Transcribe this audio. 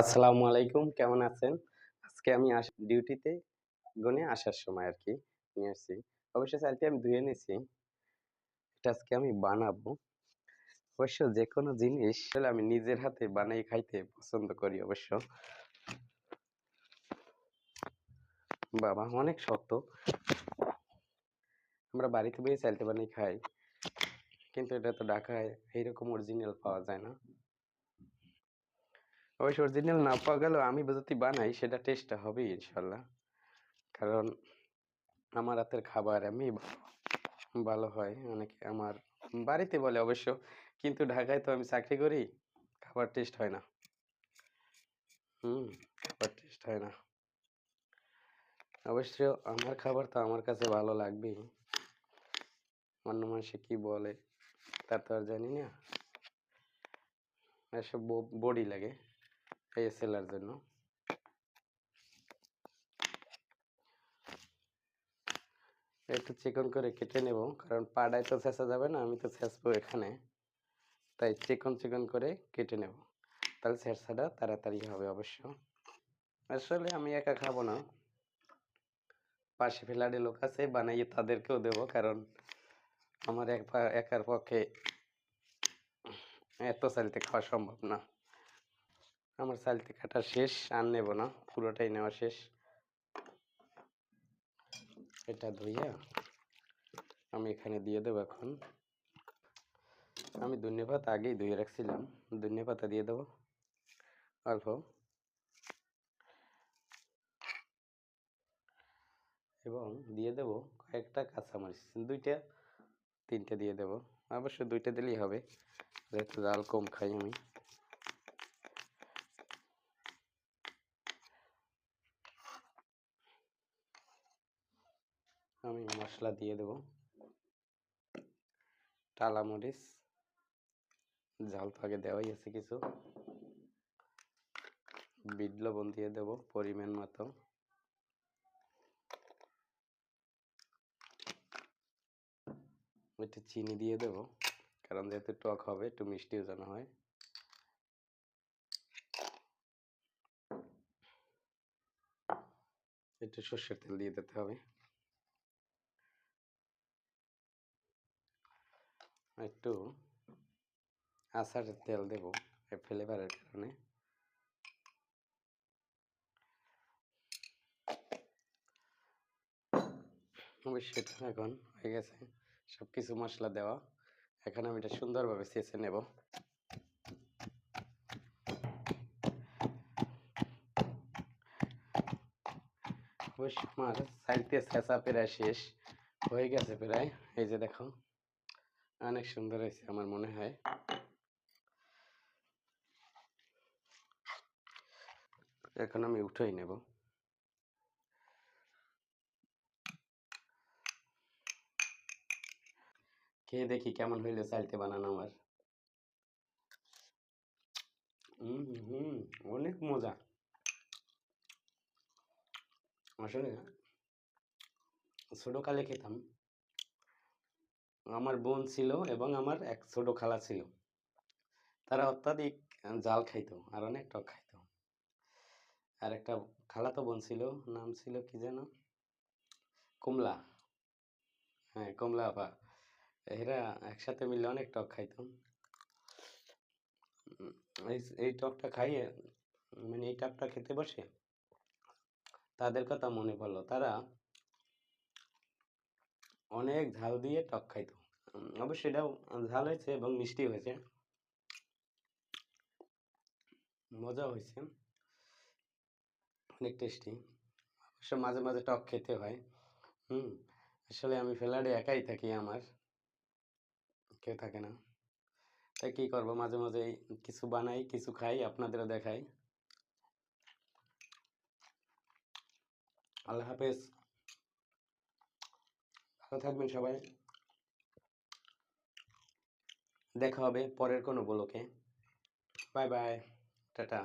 আসসালামু আলাইকুম, কেমন আছেন? আজকে আমি ডিউটিতে গনে আসার সময় আর কি নিয়ে আসছি। অবশ্য চালটি আমি ধুয়ে নিয়েছি। এটা আজকে আমি বানাবো। অবশ্য যে কোনো জিনিস আমি নিজের হাতে বানাই খাইতে পছন্দ করি অবশ্য। বাবা, অনেক শক্ত। আমরা বাড়িতে বসে চালতে বানিয়ে খাই। কিন্তু এটা তো ঢাকায় এইরকম অরিজিনাল পাওয়া যায় না। অবশ্য অরিজিনাল না পাওয়া গেলেও আমি যদি বানাই সেটা টেস্টটা হবে ইনশাল্লাহ। কারণ আমার হাতের খাবার আমি ভালো হয়, অনেকে আমার বাড়িতে বলে অবশ্য, কিন্তু ঢাকায় তো আমি চাকরি করি, খাবার টেস্ট হয় না। হুম, খাবার টেস্ট হয় না। অবশ্য আমার খাবার তো আমার কাছে ভালো লাগবেই। অন্য মানুষে কি বলে, তা তো আর জানি না। এসব বডি লাগে। এই সেলার জন্য একটু চিকন করে কেটে নেব কারণ পাড়ায় তো ছেঁচা যাবে না আমি তো ছেঁচবো এখানে তাই চিকন চিকন করে কেটে নেব তাহলে ছেঁচাটা তাড়াতাড়ি হবে অবশ্য আসলে আমি একা খাব না পাশে ফ্ল্যাটে লোক আছে বানাইয়ে তাদেরকেও দেবো কারণ আমার এক একার পক্ষে এত চালতে খাওয়া সম্ভব না আমার চালতে কাটা শেষ, আর নেব না। পুরোটাই নেওয়া শেষ। এটা ধুইয়া আমি এখানে দিয়ে দেবো এখন। আমি ধনে পাতা আগেই ধুয়ে রাখছিলাম। ধনে পাতা দিয়ে দেবো। অল্প। এবং দিয়ে দেব কয়েকটা কাঁচামরিচ। দুইটা, তিনটে দিয়ে দেব। অবশ্য দুইটা দিলেই হবে। যেহেতু জাল কম খাই আমি। আমি মশলা দিয়ে দেব। টালা মরিচ, ঝাল তো আগে দেওয়াই আছে কিছু। বিট লবণ দিয়ে দেব পরিমাণ মতো। একটু চিনি দিয়ে দেব, কারণ যেহেতু টক হবে, একটু মিষ্টিও যেন হয়। একটু সর্ষের তেল দিয়ে দিতে হবে। একটু আচারের তেল দেব ফ্লেভারের কারণে। অবশ্যই এখন হয়ে গেছে। সব কিছু মশলা দেওয়া। এখন আমি এটা সুন্দরভাবে চেঁচে নেব। অবশ্য আমার সাইডতে চেঁচা প্রায় শেষ। হয়ে গেছে প্রায়। এই যে দেখো। অনেক সুন্দর হয়েছে আমার মনে হয়। এখন আমি উঠেই নেব। খেয়ে দেখি কেমন হইল চালতে বানানো আমার। হম, অনেক মজা। আসলে ছোটকালে খেতাম। আমার বোন ছিল এবং আমার এক ছোট খালা ছিল। তারা অত্যাধিক জাল খাইতো আর অনেক টক খাইতো। আর একটা খালাতো বোন ছিল, নাম ছিল কি যেন? কমলা। হ্যাঁ কমলা আপা। এরা একসাথে মিলে অনেক টক খাইতো। এই টকটা খাইয়ে মানে এই টকটা খেতে বসে, তাদের কথা মনে পড়ল। তারা অনেক ঝাল দিয়ে টক খাইতো। অবশ্যই এটাও ঝাল হয়েছে এবং মিষ্টি হয়েছে। মজা হয়েছে। অনেক টেস্টি অবশ্য মাঝে মাঝে টক খেতে হয়। হুম, আসলে আমি ফ্ল্যাটে একাই থাকি আমার। কেউ থাকে না। তাই কী করব? মাঝে মাঝে কিছু বানাই, কিছু খাই, আপনাদেরও দেখাই। আল্লাহ হাফেজ। ভালো থাকবেন সবাই। দেখা হবে পরের কোনো ব্লকে। Bye bye tata.